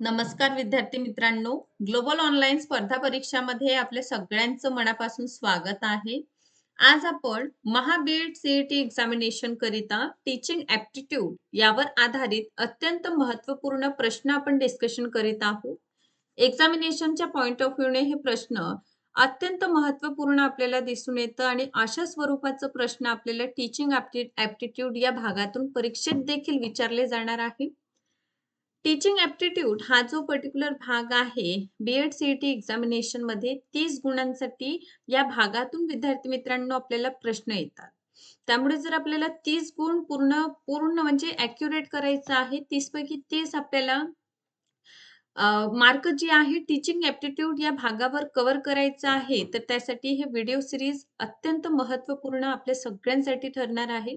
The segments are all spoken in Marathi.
नमस्कार विद्यार्थी मित्रांनो. ग्लोबल ऑनलाईन स्पर्धा परीक्षामध्ये आपल्या सगळ्यांचं मनापासून स्वागत आहे. आज आपण महाबीड सीईटी एक्झामिनेशन करिता टीचिंग ऍप्टिट्यूड यावर आधारित अत्यंत महत्त्वपूर्ण प्रश्न आपण डिस्कशन करीत आहोत. एक्झामिनेशनच्या पॉइंट ऑफ व्ह्यूने हे प्रश्न अत्यंत महत्त्वपूर्ण आपल्याला दिसून येतं आणि अशा स्वरूपाचं प्रश्न आपल्याला टीचिंग ऍप्टिट्यूड या भागातून परीक्षेत देखील विचारले जाणार आहे. टीचिंग ॲप्टिट्यूड हा जो पर्टिक्युलर भाग आहे बीएड सीईटी एक्झामिनेशनमध्ये तीस गुणांसाठी या भागातून विद्यार्थी मित्रांनो आपल्याला प्रश्न येतात. त्यामुळे जर आपल्याला तीस गुण पूर्ण पूर्ण म्हणजे ॲक्युरेट करायचं आहे तीसपैकी तीस आपल्याला मार्क जे आहे टीचिंग ॲप्टिट्यूड या भागावर कव्हर करायचं आहे तर त्यासाठी हे व्हिडिओ सिरीज अत्यंत महत्त्वपूर्ण आपल्या सगळ्यांसाठी ठरणार आहे.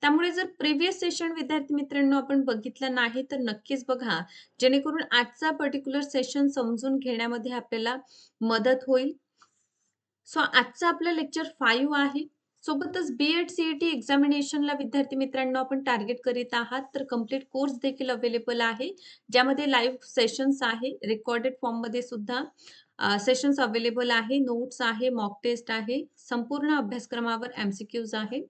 त्यामुळे जर प्रिव्हियस सेशन विद्यार्थी मित्रांनो आपण बघितलं नाही तर नक्कीच बघा. जेणेकरून आजचा पर्टिक्युलर सेशन समजून घेण्यामध्ये आपल्याला मदत होईल. सो आजचं आपलं लेक्चर फाईव्ह आहे. सोबतच बी एड सीईटी एक्झामिनेशनला विद्यार्थी मित्रांनो आपण टार्गेट करीत आहात. तर कंप्लीट कोर्स देखील अवेलेबल आहे. ज्यामध्ये लाईव्ह सेशन्स आहे. रेकॉर्डेड फॉर्ममध्ये सुद्धा. सेशन्स अवेलेबल आहे नोट्स आहे मॉक टेस्ट आहे संपूर्ण अभ्यासक्रमावर एमसीक्यूज आहे.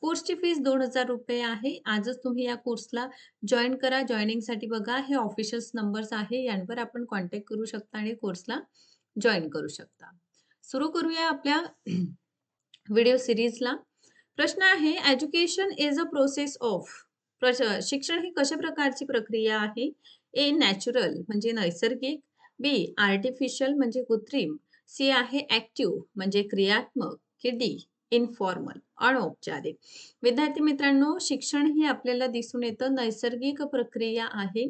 कोर्सची फीस दोन हजार रुपये आहे. आजच तुम्ही या कोर्सला जॉईन करा. जॉईनिंगसाठी बघा. हे ऑफिशियल्स नंबर्स आहे. यांवर आपण कॉन्टॅक्ट करू शकता आणि कोर्सला जॉईन करू शकता. सुरू करूया आपल्या व्हिडिओ सिरीजला प्रश्न आहे education is a process of शिक्षण ही कशा प्रकारची प्रक्रिया आहे? ए नॅचरल म्हणजे नैसर्गिक. बी आर्टिफिशियल म्हणजे कृत्रिम. सी आहे ऍक्टिव्ह म्हणजे क्रियात्मक की डी इनफॉर्मल अनौपचारिक. विद्यार्थी मित्रांनो शिक्षण ही आपल्याला दिसून येतं. नैसर्गिक प्रक्रिया आहे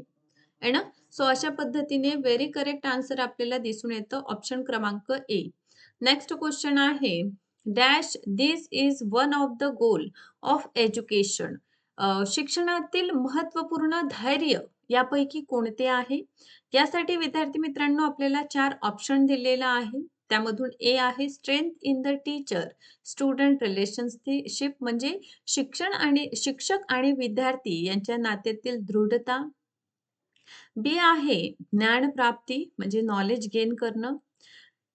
है ना? सो अशा पद्धतीने व्हेरी करेक्ट आन्सर आपल्याला दिसून येतं. ऑप्शन क्रमांक ए नेक्स्ट क्वेश्चन आहे dash this is one of the goal of education शिक्षणातील महत्त्वपूर्ण धैर्य यापैकी कोणते आहे? यासाठी विद्यार्थी मित्रांनो आपल्याला चार ऑप्शन दिलेला आहे. त्यामधून ए आहे strength in the teacher student relationship म्हणजे शिक्षण आणि शिक्षक आणि विद्यार्थी यांच्या नात्यातील दृढता. बी आहे ज्ञान प्राप्ती म्हणजे नॉलेज गेन करणं.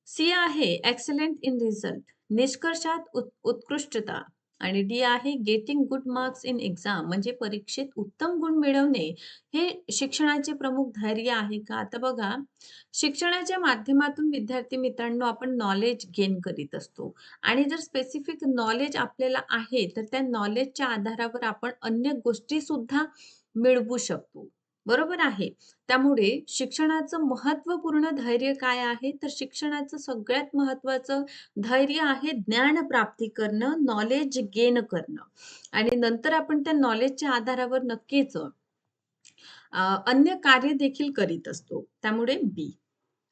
सी आहे एक्सलेंट इन रिझल्ट निष्कर्षात उत्कृष्टता. आणि डी आहे getting good marks in exam म्हणजे परीक्षेत उत्तम गुण मिळवणे. हे शिक्षणाचे प्रमुख धैर्य आहे का? आता बघा शिक्षणाच्या माध्यमातून विद्यार्थी मित्रांनो आपण नॉलेज गेन करीत असतो. आणि जर स्पेसिफिक नॉलेज आपल्याला आहे तर त्या नॉलेजच्या आधारावर आपण अन्य गोष्टी सुद्धा मिळवू शकतो. बरोबर आहे. त्यामुळे शिक्षणाचं महत्त्वपूर्ण धैर्य काय आहे? तर शिक्षणाचं सगळ्यात महत्वाचं धैर्य आहे ज्ञान प्राप्ती करणं नॉलेज गेन करणं. आणि नंतर आपण त्या नॉलेजच्या आधारावर नक्कीच अन्य कार्य देखील करीत असतो. त्यामुळे बी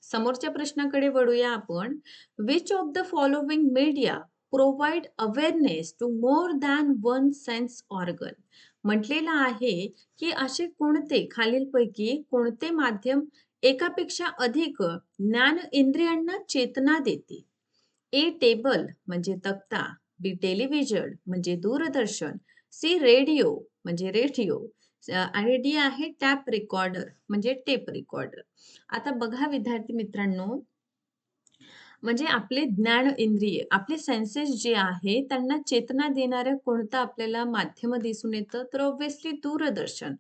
समोरच्या प्रश्नाकडे वळूया आपण. Which of the following media provide awareness to more than one sense organ म्हटलेलं आहे की असे कोणते खालीलपैकी कोणते माध्यम एकापेक्षा अधिक ज्ञान इंद्रियांना चेतना देते? ए टेबल म्हणजे तक्ता बी टेलिव्हिजन म्हणजे दूरदर्शन सी रेडिओ म्हणजे रेडिओ आणि डी आहे टॅप रेकॉर्डर म्हणजे टेप रेकॉर्डर. आता बघा विद्यार्थी मित्रांनो म्हणजे आपले ज्ञान इंद्रिय आपले सेन्सेस जे आहे त्यांना चेतना देणाऱ्या कोणतं आपल्याला माध्यम दिसून येतं तर ऑब्व्हियसली दूरदर्शन.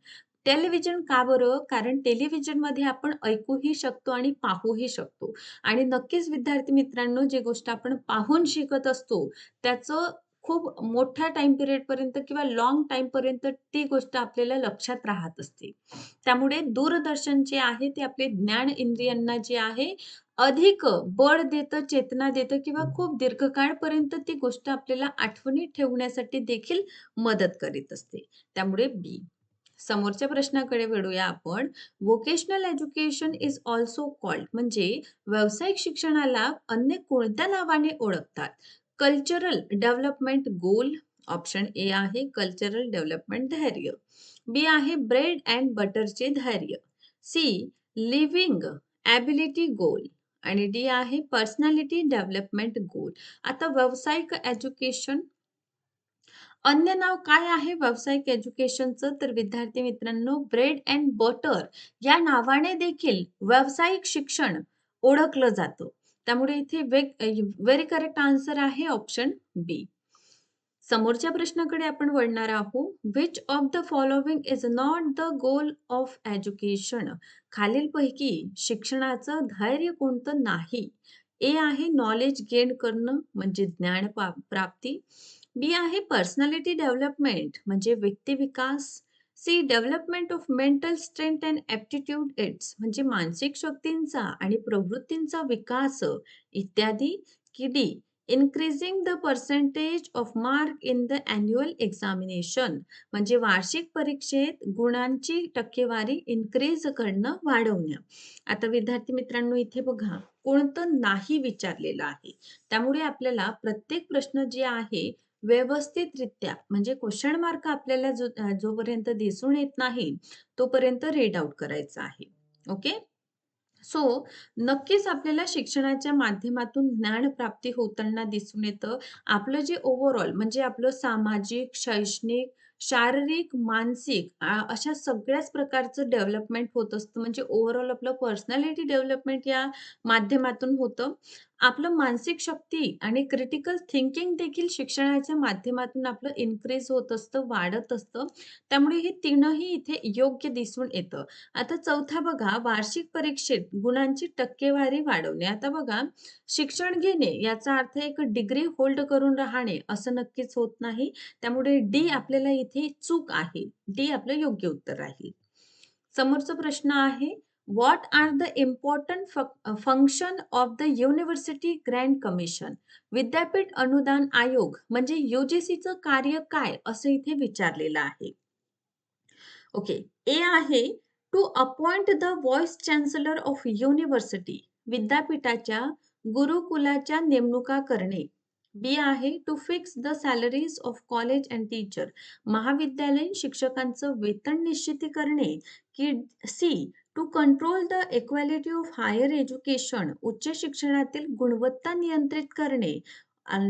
टेलिव्हिजन का बरं? कारण टेलिव्हिजनमध्ये आपण ऐकूही शकतो आणि पाहूही शकतो. आणि नक्कीच विद्यार्थी मित्रांनो जी गोष्ट आपण पाहून शिकत असतो त्याचं खूप मोठ्या टाइम पिरियड पर्यंत किंवा लॉंग टाइम पर्यंत ती गोष्ट आपल्याला लक्षात राहत असते त्यामुळे दूरदर्शन जे आहे ते आपले ज्ञान इंद्रियांना जे आहे अधिक बळ देतं, चेतना देतं किंवा खूप दीर्घकाळपर्यंत ती गोष्ट आपल्याला आठवणीत ठेवण्यासाठी देखील मदत करीत असते. त्यामुळे बी. समोरच्या प्रश्नाकडे वळूया आपण. Vocational education is also called म्हणजे व्यावसायिक शिक्षणाला अन्य कोणत्या नावाने ओळखतात? Cultural development goal option A आहे कल्चरल डेव्हलपमेंट धैर्य. बी आहे ब्रेड अँड बटरचे धैर्य. C living ability goal. आणि डी आहे पर्सनॅलिटी डेव्हलपमेंट गोल आता व्यावसायिक एज्युकेशन अन्य नाव काय आहे व्यावसायिक एज्युकेशनचं तर विद्यार्थी मित्रांनो ब्रेड अँड बटर या नावाने देखील व्यावसायिक शिक्षण ओळखलं जातं त्यामुळे इथे व्हेरी करेक्ट आन्सर आहे ऑप्शन बी समोरच्या प्रश्नाकडे आपण वळणार आहोत which of the following is not the goal of education खालीलपैकी शिक्षणाचं धैर्य कोणतं नाही? ए आहे नॉलेज गेन करणं म्हणजे ज्ञान प्राप्ती. बी आहे पर्सनॅलिटी डेव्हलपमेंट म्हणजे व्यक्ती विकास. C development of mental strength and aptitude it's म्हणजे मानसिक शक्तींचा आणि प्रवृत्तींचा विकास इत्यादी की D increasing the percentage of mark in the annual examination म्हणजे वार्षिक परीक्षेत गुणांची टक्केवारी इन्क्रीज करणं वाढवणं. आता विद्यार्थी मित्रांनो इथे बघा कोणतं नाही विचारलेलं आहे. त्यामुळे आपल्याला प्रत्येक प्रश्न जे आहे व्यवस्थितरित्या म्हणजे क्वेश्चन मार्क आपल्याला जो जोपर्यंत दिसून येत नाही तोपर्यंत रीड आउट करायचा आहे. ओके सो नक्कीच आपल्याला शिक्षणाच्या माध्यमातून ज्ञान प्राप्ती होताना दिसून येतं. आपलं जे ओव्हरऑल म्हणजे आपलं सामाजिक शैक्षणिक शारीरिक मानसिक अशा सगळ्याच प्रकारचं डेव्हलपमेंट होत असतं. म्हणजे ओव्हरऑल आपलं पर्सनॅलिटी डेव्हलपमेंट या माध्यमातून होतं. आपलं मानसिक शक्ती आणि क्रिटिकल थिंकिंग देखील शिक्षणाच्या माध्यमातून आपलं इन्क्रीज होत असतं वाढत असतं. त्यामुळे हे तीनही इथे योग्य दिसून येतं. आता चौथा बघा वार्षिक परीक्षेत गुणांची टक्केवारी वाढवणे. आता बघा शिक्षण घेणे याचा अर्थ एक डिग्री होल्ड करून राहणे असं नक्कीच होत नाही. त्यामुळे डी आपल्याला इथे चूक आहे. डी आपलं योग्य उत्तर राहील समोरचा प्रश्न आहे what are the important function of the university grand commission विद्यापीठ अनुदान आयोग म्हणजे युजीसीचं कार्य काय असं इथे विचारलेलं आहे. ओके ए आहे to appoint the vice chancellor of university विद्यापीठाच्या गुरुकुलाच्या नेमणुका करणे. बी आहे to fix the salaries of college and teacher महाविद्यालयीन शिक्षकांचं वेतन निश्चिती करणे की C to control the equality of higher education उच्च शिक्षणातील गुणवत्ता नियंत्रित करणे.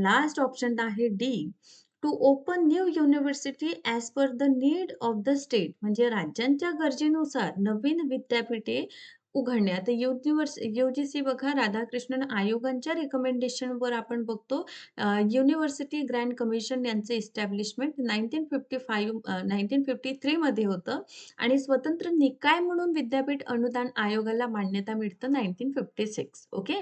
लास्ट ऑप्शन आहे D to open new university as per the need of the state म्हणजे राज्यांच्या गरजेनुसार नवीन विद्यापीठे उघडणे आता जी सी बघा राधाकृष्णन आयोगांच्या रिकमेंडेशनवर आपण बघतो युनिव्हर्सिटी ग्रँड कमिशन यांचे establishment nineteen fifty five nineteen fifty थ्रीमध्ये होतं. आणि स्वतंत्र निकाय म्हणून विद्यापीठ अनुदान आयोगाला मान्यता मिळतं nineteen fifty six okay?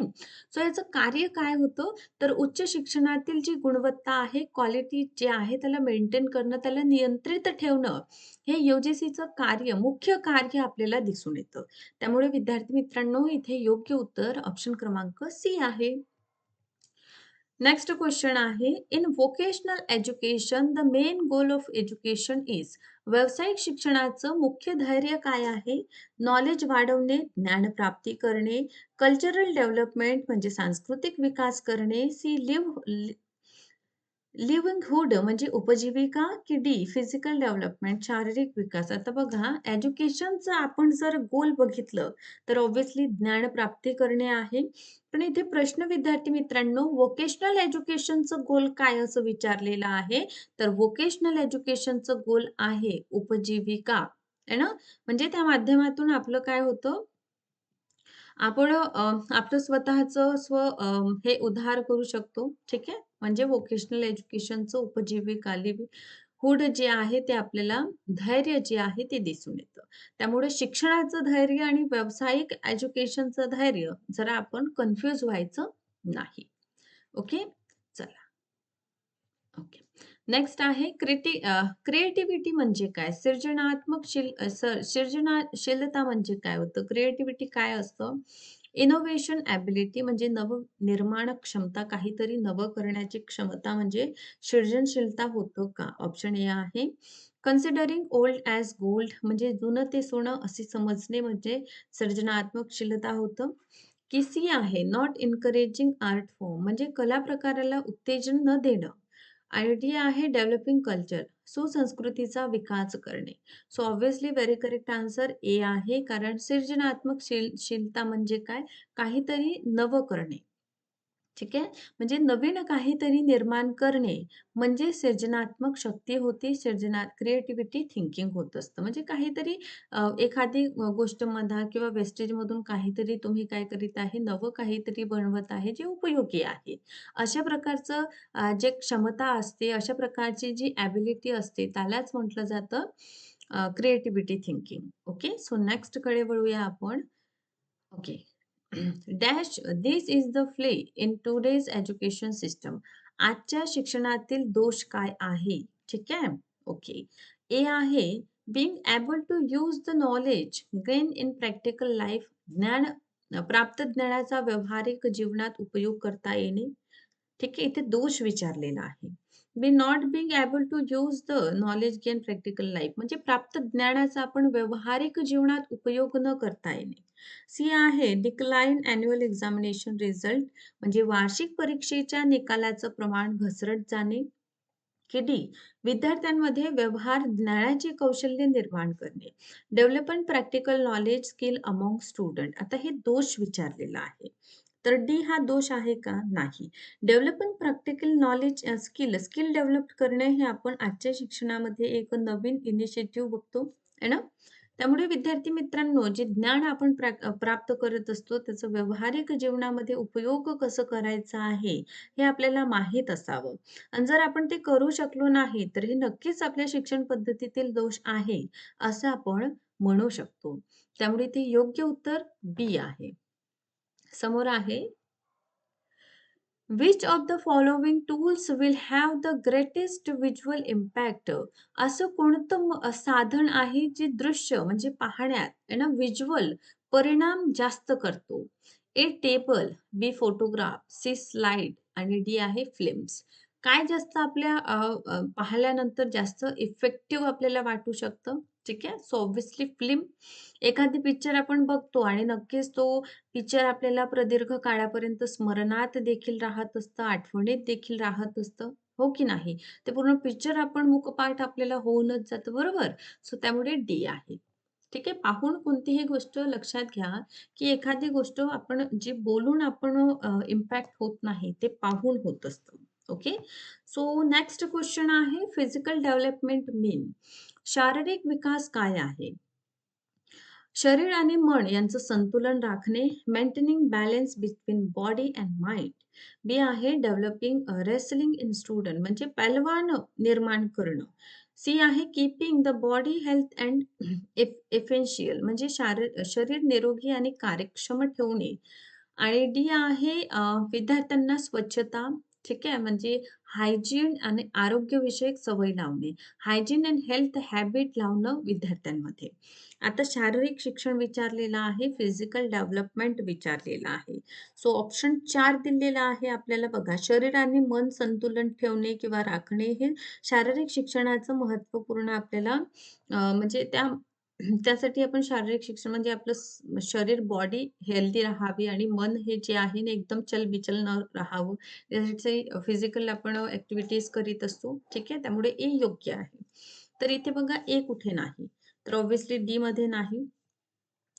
So याचं कार्य काय होतं? तर उच्च शिक्षणातील जी गुणवत्ता आहे क्वालिटी जे आहे त्याला मेंटेन करणं त्याला नियंत्रित ठेवणं. हे युजीसीचं कार्य मुख्य कार्य आपल्याला दिसून येतं. त्यामुळे विद्यार्थी मित्रांनो इथे योग्य उत्तर ऑप्शन क्रमांक सी आहे. नेक्स्ट क्वेश्चन आहे in vocational education the main goal of education is व्यावसायिक शिक्षणाचं मुख्य धैर्य काय आहे? नॉलेज वाढवणे ज्ञान प्राप्ती करणे कल्चरल डेव्हलपमेंट म्हणजे सांस्कृतिक विकास करणे सी लिव्ह लिव्हिंगहुड म्हणजे उपजीविका की डी फिजिकल डेव्हलपमेंट शारीरिक विकास. आता बघा एज्युकेशनचं आपण जर गोल बघितलं तर ऑब्व्हियसली ज्ञान प्राप्ती करणे आहे. पण इथे प्रश्न विद्यार्थी मित्रांनो वोकेशनल एज्युकेशनचं गोल काय असं विचारलेलं आहे? तर वोकेशनल एज्युकेशनचं गोल आहे उपजीविका. है ना? म्हणजे त्या माध्यमातून आपलं काय होतं? आपण आपलं स्वतःचं स्व हे उद्धार करू शकतो ठीक आहे? म्हणजे व्होकेशनल एज्युकेशनचं उपजीविकाली हुड जे आहे ते आपल्याला धैर्य जे आहे ते दिसून येतं. त्यामुळे शिक्षणाचं धैर्य आणि व्यावसायिक एज्युकेशनचं धैर्य जरा आपण कन्फ्यूज व्हायचं नाही. ओके चला. ओके नेक्स्ट आहे क्रिटी क्रिएटिव्हिटी म्हणजे काय? सृजनात्मक शील सृजनाशीलता म्हणजे काय होतं? क्रिएटिव्हिटी काय असतं? इनोव्हेशन ॲबिलिटी म्हणजे नवनिर्माण क्षमता काहीतरी नवं करण्याची क्षमता म्हणजे सृजनशीलता होतं का? ऑप्शन ए आहे. कन्सिडरिंग ओल्ड ॲज गोल्ड म्हणजे जुनं ते सोनं असे समजणे म्हणजे सर्जनात्मकशीलता होतं. की सी आहे नॉट इन्करेजिंग आर्ट फॉर्म म्हणजे कला प्रकाराला उत्तेजन न देणं. आयडिया आहे डेव्हलपिंग कल्चर सुसंस्कृतीचा विकास करणे. So obviously very correct answer A आहे कारण सृजनात्मक शील शीलता म्हणजे काय? काहीतरी नवं करणे. ठीक आहे. म्हणजे नवीन काहीतरी निर्माण करणे म्हणजे सृजनात्मक शक्ती होती. सृजना क्रिएटिव्हिटी थिंकिंग होत असतं. म्हणजे काहीतरी एखादी गोष्ट म्हणा किंवा वेस्टेजमधून काहीतरी तुम्ही काय करीत आहे, नवं काहीतरी बनवत आहे, जे उपयोगी आहे. अशा प्रकारचं जे क्षमता असते, अशा प्रकारची जी ॲबिलिटी असते, त्यालाच म्हटलं जातं क्रिएटिव्हिटी थिंकिंग. ओके. सो नेक्स्टकडे वळूया आपण. Okay. Dash this is the flaw in today's education system. आजच्या शिक्षणातील दोष काय आहे? ठीक आहे. ओके. ए आहे being able to use the knowledge gain in practical life. ज्ञान प्राप्त ज्ञानाचा व्यावहारिक जीवनात उपयोग करता येणे. ठीक आहे. इथे दोष विचारलेला आहे. B not being able to use the knowledge gain practical life म्हणजे प्राप्त ज्ञानाचा आपण व्यावहारिक जीवनात उपयोग न करता येणे. सी आहे डिक्लाइन अॅन्युअल एक्झामिनेशन रिझल्ट म्हणजे वार्षिक परीक्षेच्या निकालाचं प्रमाण घसरत जाणे. की डी विद्यार्थ्यांमध्ये व्यवहार ज्ञानाचे कौशल्य निर्माण करणे. Development practical knowledge skill among student. आता हे दोष विचारलेला आहे. तर डी हा दोष आहे का? नाही. Developing practical knowledge skill, skill develop करणे हे आपण आजच्या शिक्षणामध्ये एक नवीन इनिशिएटिव्ह बघतो, आहे ना? त्यामुळे विद्यार्थी मित्रांनो, जे ज्ञान आपण प्राप्त करत असतो, त्याचा व्यावहारिक जीवनामध्ये उपयोग कसं करायचा आहे, हे आपल्याला माहीत असावं. आणि जर आपण ते करू शकलो नाही, तर हे नक्कीच आपल्या शिक्षण पद्धतीतील दोष आहे, असं आपण म्हणू शकतो. त्यामुळे ते योग्य उत्तर बी आहे. समोर आहे. Which of the following tools will have the greatest visual impact असं कोणतं साधन आहे जे दृश्य म्हणजे पाहण्यात ना विज्युअल परिणाम जास्त करतो? A table B photograph C slide आणि डी आहे फिल्म्स काय जास्त आपल्या पाहिल्यानंतर जास्त इफेक्टिव्ह आपल्याला वाटू शकतं? ठीक आहे सो ऑब्व्हियसली फिल्म एखादी पिक्चर आपण बघतो आणि नक्कीच तो पिक्चर आपल्याला प्रदीर्घ काळापर्यंत स्मरणात देखील राहत असतं, आठवणीत देखील राहत असतं, हो की नाही? ते पूर्ण पिक्चर आपण मुखपाठ आपल्याला होऊनच जातं, बरोबर? सो त्यामुळे डी आहे. ठीक आहे. पाहून कोणतीही गोष्ट लक्षात घ्या, की एखादी गोष्ट आपण जी बोलून आपण इम्पॅक्ट होत नाही, ते पाहून होत असतं. ओके. सो नेक्स्ट क्वेश्चन आहे फिजिकल डेव्हलपमेंट मीन शारीरिक विकास काय आहे? शरीर आणि मन यांचं संतुलन राखणे, maintaining balance between body and mind. B आहे डेव्हलपिंग रेसलिंग इन स्टुडंट म्हणजे पैलवान निर्माण करणं. सी आहे keeping the body health and एफेन्शियल म्हणजे शारीर शरीर निरोगी आणि कार्यक्षम ठेवणे. आणि डी आहे विद्यार्थ्यांना स्वच्छता, ठीक आहे, म्हणजे हायजीन आणि आरोग्यविषयक सवय लावणे. हायजीन अँड हेल्थ हॅबिट लावणं विद्यार्थ्यांमध्ये. आता शारीरिक शिक्षण विचारलेलं आहे, फिजिकल डेव्हलपमेंट विचारलेलं आहे. सो ऑप्शन चार दिलेला आहे आपल्याला बघा. शरीर आणि मन संतुलन ठेवणे किंवा राखणे हे शारीरिक शिक्षणाचं महत्त्वपूर्ण आपल्याला म्हणजे त्या त्यासाठी आपण शारीरिक शिक्षण म्हणजे आपलं स शरीर बॉडी हेल्दी राहावी आणि मन हे जे आहे ना एकदम चलबिचल न राहावं. त्यासाठी फिजिकल आपण ॲक्टिव्हिटीज करीत असतो. ठीक आहे. त्यामुळे ए योग्य आहे. तर इथे बघा ए कुठे नाही. तर ऑब्व्हियसली डी मध्ये नाही.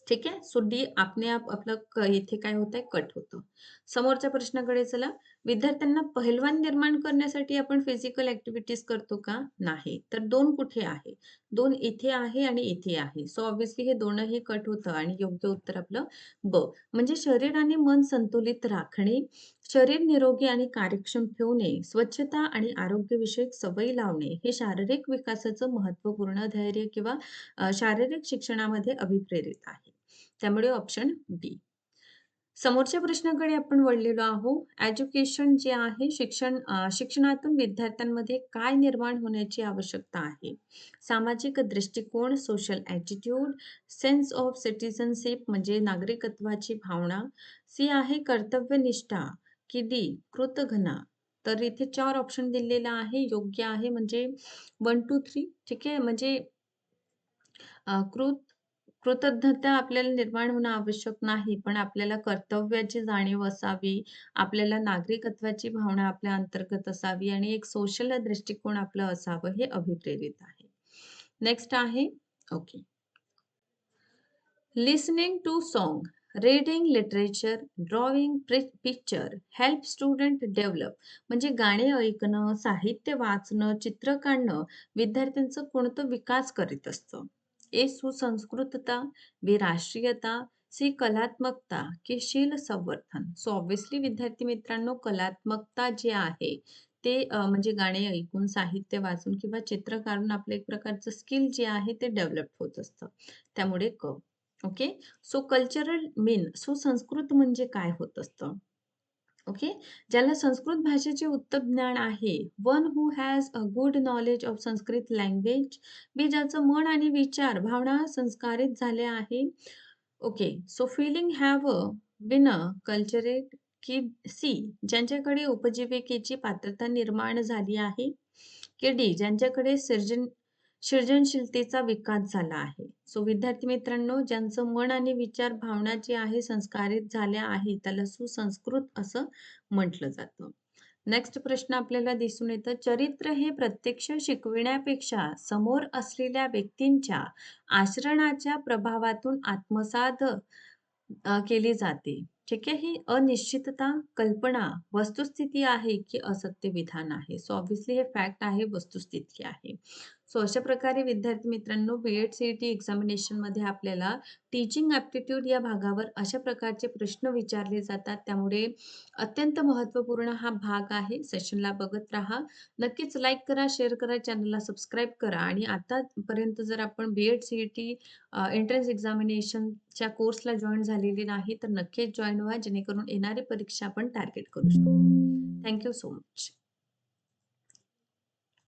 ठीक आहे. सो डी आपने आप आपलं इथे काय होतंय कट होतं. समोरच्या प्रश्नाकडे चला. विद्यार्थ्यांना पहिलवान निर्माण करण्यासाठी आपण फिजिकल ऍक्टिव्हिटीज करतो का? नाही. तर दोन कुठे आहे? दोन इथे आहे आणि इथे आहे. सो ऑब्व्हियसली हे दोनही कट होतं आणि योग्य उत्तर आपलं ब. म्हणजे शरीर आणि मन संतुलित राखणे, शरीर निरोगी आणि कार्यक्षम ठेवणे, स्वच्छता आणि आरोग्यविषयक सवयी लावणे हे शारीरिक विकासाचं महत्त्वपूर्ण धैर्य किंवा शारीरिक शिक्षणामध्ये अभिप्रेरित आहे. त्यामुळे ऑप्शन बी. समोरच्या प्रश्नाकडे आपण वळलेलो आहोत. एज्युकेशन जे आहे शिक्षण शिक्षणातून विद्यार्थ्यांमध्ये काय निर्माण होण्याची आवश्यकता आहे? सामाजिक दृष्टिकोन, social attitude, sense of citizenship म्हणजे नागरिकत्वाची भावना. सी आहे कर्तव्यनिष्ठा की डी कृतघना तर इथे चार ऑप्शन दिलेला आहे. योग्य आहे म्हणजे 1, 2, 3 ठीक आहे. म्हणजे कृत कृतज्ञता आपल्याला निर्माण होणं आवश्यक नाही, पण आपल्याला कर्तव्याची जाणीव असावी, आपल्याला नागरिकत्वाची भावना आपल्या अंतर्गत असावी आणि एक सोशल दृष्टिकोन आपलं असावं, हे अभिप्रेरित आहे. नेक्स्ट आहे okay. Listening to song, reading literature drawing picture help student develop म्हणजे गाणे ऐकणं साहित्य वाचणं चित्र काढणं विद्यार्थ्यांचं कोणतं विकास करीत असतं ए सुसंस्कृतता बी राष्ट्रीयता सी कलात्मकता की शील संवर्धन सो ऑब्विसली विद्यार्थी मित्रांनो कलात्मकता जी आहे ते म्हणजे गाणे ऐकून साहित्य वाचून किंवा चित्र काढून आपलं एक प्रकारचं स्किल जे आहे ते डेव्हलप होत असतं. त्यामुळे क ओके सो कल्चरल मीन सुसंस्कृत म्हणजे काय होत असतं? ओके? ज्याला संस्कृत भाषेचे उत्तम ज्ञान आहे. One who has a good knowledge of Sanskrit language B ज्याचं मन आणि विचार भावना संस्कारित झाले आहे. Okay so feeling have a been cultured की सी ज्यांच्याकडे उपजीविकेची पात्रता निर्माण झाली आहे. की डी ज्यांच्याकडे सर्जन सृजनशीलतेचा विकास झाला आहे. सो विद्यार्थी मित्रांनो ज्यांचं मन आणि विचार भावना जे आहे संस्कारित झाल्या आहे त्याला सुसंस्कृत असं म्हटलं जातं. नेक्स्ट प्रश्न आपल्याला दिसून येतं चरित्र हे प्रत्यक्ष शिकविण्यापेक्षा समोर असलेल्या व्यक्तींच्या आचरणाच्या प्रभावातून आत्मसात केली जाते. ठीक आहे? ही अनिश्चितता कल्पना वस्तुस्थिती आहे की असत्य विधान आहे. सो ऑब्विसली हे फॅक्ट आहे वस्तुस्थिती आहे. सो अशा प्रकारे विद्यार्थी मित्रांनो B Ed C E T एक्झामिनेशनमध्ये आपल्याला टीचिंग ॲप्टिट्यूड या भागावर अशा प्रकारचे प्रश्न विचारले जातात. त्यामुळे अत्यंत महत्त्वपूर्ण हा भाग आहे. सेशनला बघत राहा. नक्कीच लाईक करा शेअर करा चॅनलला सबस्क्राईब करा. आणि आतापर्यंत जर आपण B Ed C E T entrance एक्झामिनेशनच्या कोर्सला जॉईन झालेली नाही तर नक्कीच जॉईन व्हा. जेणेकरून येणारी परीक्षा आपण टार्गेट करू शकतो. Thank you so much